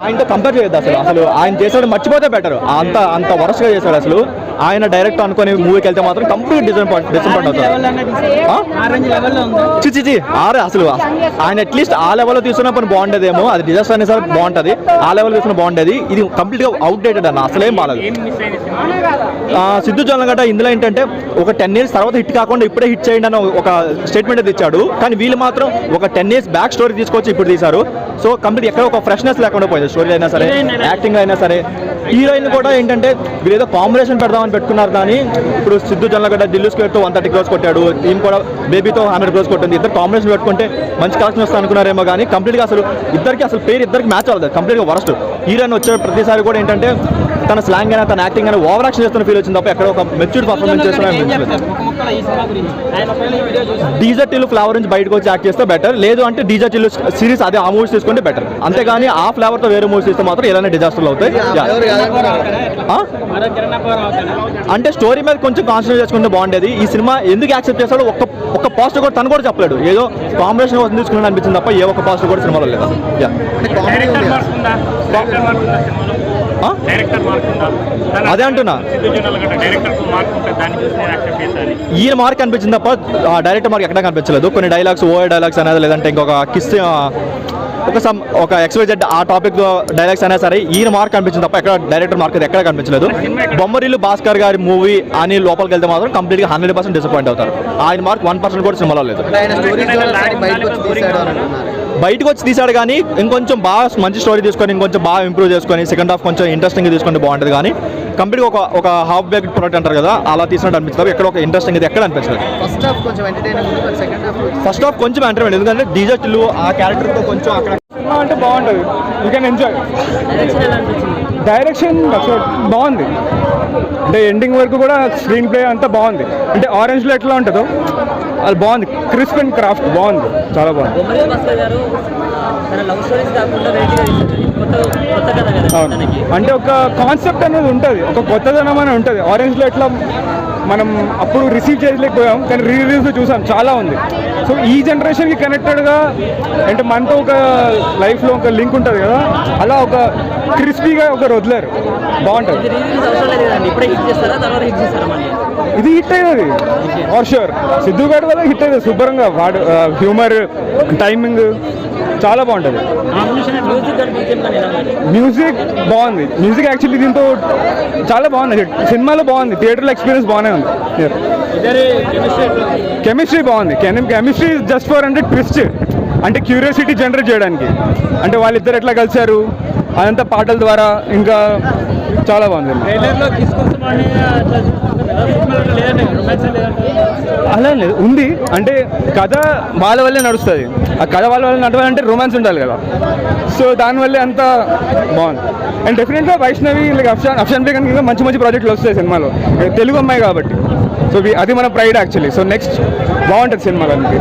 ఆయనతో కంపేర్ చేయొద్దు అసలు. అసలు ఆయన చేసాడు మర్చిపోతే బెటర్ అంత అంత వరస్ట్గా చేశాడు అసలు. ఆయన డైరెక్ట్ అనుకుని మూవీకి వెళ్తే మాత్రం కంప్లీట్ డిసప్పాయింట్ డిసప్పాయింట్ అవుతారు చిచిచి ఆరే అసలు ఆయన అట్లీస్ట్ ఆ లెవెల్లో తీసుకున్నప్పుడు బాగుండేదేమో. అది డిజాస్టర్ అనే సార్ ఆ లెవెల్ తీసుకున్న బాగుండేది. ఇది కంప్లీట్గా అవుట్ డేటెడ్ అన్న. అసలేం బాగాలేదు సిద్ధు జొన్నగడ్డ ఇందులో ఏంటంటే ఒక టెన్ ఇయర్స్ తర్వాత హిట్ కాకుండా ఇప్పుడే హిట్ చేయండి అని ఒక స్టేట్మెంట్ అయితే ఇచ్చాడు. కానీ వీళ్ళు మాత్రం ఒక టెన్ ఇయర్స్ బ్యాక్ స్టోరీ తీసుకొచ్చి ఇప్పుడు తీశారు. సో కంప్లీట్ ఎక్కడ ఒక ఫ్రెష్నెస్ లేకుండా పోయింది. స్టోరీ అయినా సరే యాక్టింగ్ అయినా సరే. హీరోయిన్ కూడా ఏంటంటే వీళ్ళు ఏదో కాంబినేషన్ పెడదామని పెట్టుకున్నారు కానీ ఇప్పుడు సిద్ధు జొన్నగడ్డ దిల్లు స్క్వేర్తో వన్ థర్టీ క్రోస్ కొట్టాడు. టీం కూడా బేబీతో హండ్రెడ్ క్రోస్ కొట్టింది. ఇద్దరు కాంబినేషన్ పెట్టుకుంటే మంచి కలెక్షన్ వస్తా అనుకున్నారేమో కానీ కంప్లీట్గా అసలు ఇద్దరికి అసలు పేరు ఇద్దరికి మ్యాచ్ అవ్వదు కంప్లీట్గా వరస్ట్ హీరోయిన్ వచ్చే ప్రతిసారి కూడా ఏంటంటే తన స్లాంగ్ అయినా తన యాక్టింగ్ అయినా ఓవర్ యాక్షన్ చేస్తున్న ఫీల్ వచ్చింది తప్ప ఎక్కడ ఒక మెచ్యూర్డ్ పర్ఫార్మెన్స్ చేస్తున్నా డీజర్ టిల్లు ఫ్లేవర్ నుంచి బయటకు వచ్చి యాక్ట్ చేస్తే బెటర్ లేదు అంటే డీజర్ టిల్లు సిరీస్ అదే ఆ మూవీస్ తీసుకుంటే బెటర్ అంతేగాని ఆ ఫ్లేవర్తో వేరే మూవీస్ తీస్తే మాత్రం ఇలానే డిజాస్టర్లు అవుతాయి? అంటే స్టోరీ మీద కొంచెం కాన్సన్ట్రేట్ చేసుకుంటే బాగుండేది. ఈ సినిమా ఎందుకు యాక్సెప్ట్ చేస్తాడో ఒక్క ఒక్క పాజిటివ్ కూడా తను కూడా చెప్పలేడు. ఏదో కాంబినేషన్ కోసం తీసుకున్నాడు అనిపించింది తప్ప ఏ ఒక్క పాజిటివ్ కూడా సినిమాలో లేదు. అదే అంటున్నా. ఈయన మార్క్ అనిపించింది తప్ప డైరెక్ట్ మార్క్ ఎక్కడ కనిపించలేదు. కొన్ని డైలాగ్స్ ఓ డైలాగ్స్ అనేది లేదంటే ఇంకొక కిస్ ఒక సమ్ ఒక ఎక్స్వైజెడ్ ఆ టాపిక్ డైలాగ్స్ అయినా సరే ఈయన మార్క్ కనిపించింది తప్ప ఎక్కడ డైరెక్టర్ మార్క్ ఎక్కడ కనిపించలేదు. బొమ్మరిల్లు భాస్కర్ గారి మూవీ అని లోపలికి వెళ్తే మాత్రం కంప్లీట్గా హండ్రెడ్ పర్సెంట్ డిసప్పాయింట్ అవుతారు. ఆయన మార్క్ వన్ పర్సెంట్ కూడా సినిమాలో లేదు. బయటకు వచ్చి తీసాడు తీశాడు కానీ ఇంకొంచెం బాగా మంచి స్టోరీ తీసుకొని ఇంకొంచెం బాగా ఇంప్రూవ్ చేసుకొని సెకండ్ హాఫ్ కొంచెం ఇంట్రెస్టింగ్ తీసుకుంటే బాగుంటుంది కానీ కంప్లీట్గా ఒక ఒక హాఫ్ బ్యాక్ ప్రొడక్ట్ అంటారు కదా అలా తీసినట్టు అనిపిస్తుంది. ఎక్కడ ఒక ఇంట్రెస్టింగ్ ఇది ఎక్కడ అనిపించలేదు. ఫస్ట్ హాఫ్ కొంచెం ఎంటర్టైనింగ్ ఉంది but second half first half కొంచెం ఎంటర్టైన్మెంట్ ఎందుకంటే డీజే టిల్లు ఆ క్యారెక్టర్తో కొంచెం అక్కడ సినిమా అంటే బాగుంటుంది. యూ కెన్ ఎంజాయ్ డైరెక్షన్ బాగుంది. అంటే ఎండింగ్ వరకు కూడా స్క్రీన్ ప్లే అంతా బాగుంది. అంటే ఆరెంజ్లో ఎట్లా ఉంటుందో అది బాగుంది. క్రిస్ప్ అండ్ క్రాఫ్ట్ బాగుంది. చాలా బాగుంది. అవును. అంటే ఒక కాన్సెప్ట్ అనేది ఉంటుంది. ఒక కొత్తదనం అని ఉంటుంది. ఆరెంజ్లో ఎట్లా మనం అప్పుడు రిసీవ్ చేయలేకపోయాం కానీ రీ రిలీజ్లో చూసాం. చాలా ఉంది. సో ఈ జనరేషన్కి కనెక్టెడ్గా అంటే మనతో ఒక లైఫ్లో ఒక లింక్ ఉంటుంది కదా అలా ఒక క్రిస్పీగా ఒకరు వదిలేరు. బాగుంటుంది. ఇది హిట్ అయ్యేది. ఫర్ షూర్ సిద్ధు గారు వల్ల హిట్ అయ్యేది. శుభ్రంగా. వాడు హ్యూమర్ టైమింగ్ చాలా బాగుంటుంది. మ్యూజిక్ బాగుంది. మ్యూజిక్ యాక్చువల్లీ దీంతో చాలా బాగుంది. సినిమాలో బాగుంది. థియేటర్లో ఎక్స్పీరియన్స్ బాగానే ఉంది. కెమిస్ట్రీ బాగుంది. కెమిస్ట్రీ జస్ట్ ఫర్ అంటే ట్విస్ట్ అంటే క్యూరియాసిటీ జనరేట్ చేయడానికి. అంటే వాళ్ళిద్దరు ఎట్లా కలిశారు? అదంతా పాటల ద్వారా ఇంకా చాలా బాగుంది. అలా లేదు ఉంది. అంటే కథ వాళ్ళ వల్లే నడుస్తుంది. ఆ కథ వాళ్ళ వల్ల నడవాలంటే రొమాన్స్ ఉండాలి కదా. సో దానివల్లే అంత బాగుంది. అండ్ డెఫినెట్గా వైష్ణవి లైక్ అఫ్షాన్ అఫ్షాన్ బేగ్ ఇంకా మంచి మంచి ప్రాజెక్టులు వస్తాయి సినిమాలో. తెలుగు అమ్మాయి కాబట్టి. సో అది మన ప్రైడ్ యాక్చువల్లీ సో నెక్స్ట్ బాగుంటుంది సినిమా దానికి